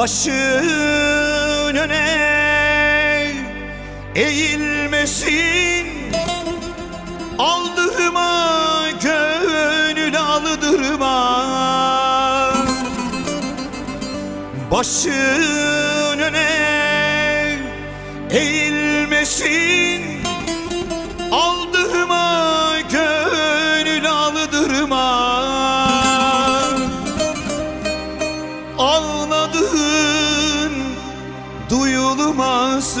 başın öne eğilmesin. Aldırma gönül aldırma Başın öne eğilmesin. Aldırma gönül aldırma Ağladığın duyulmasın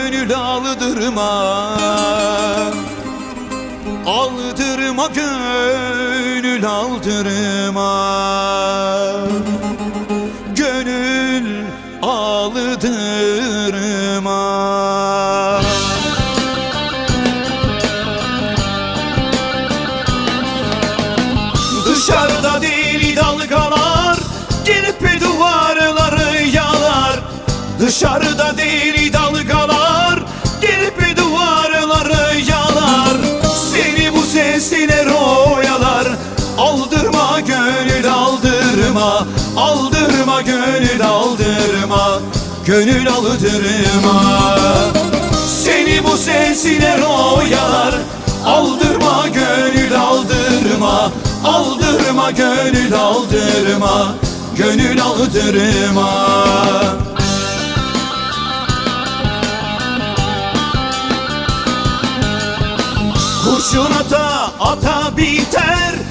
aldırma Aldırma gönül aldırma Gönül aldırma Dışarıda deli dalgalar Gelip duvarları yalar. Dışarıda deli dalgalar aldırma Aldırma gönül aldırma Gönül aldırma. Seni bu sesler oyalar Aldırma gönül aldırma Aldırma gönül aldırma Gönül aldırma. Kurşun ata ata biter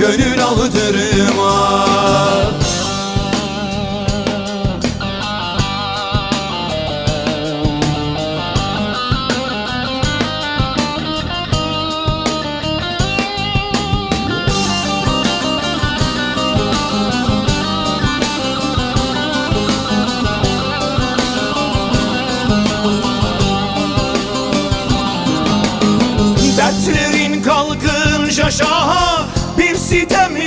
Gönül aldırma Dertlerin Bir sitem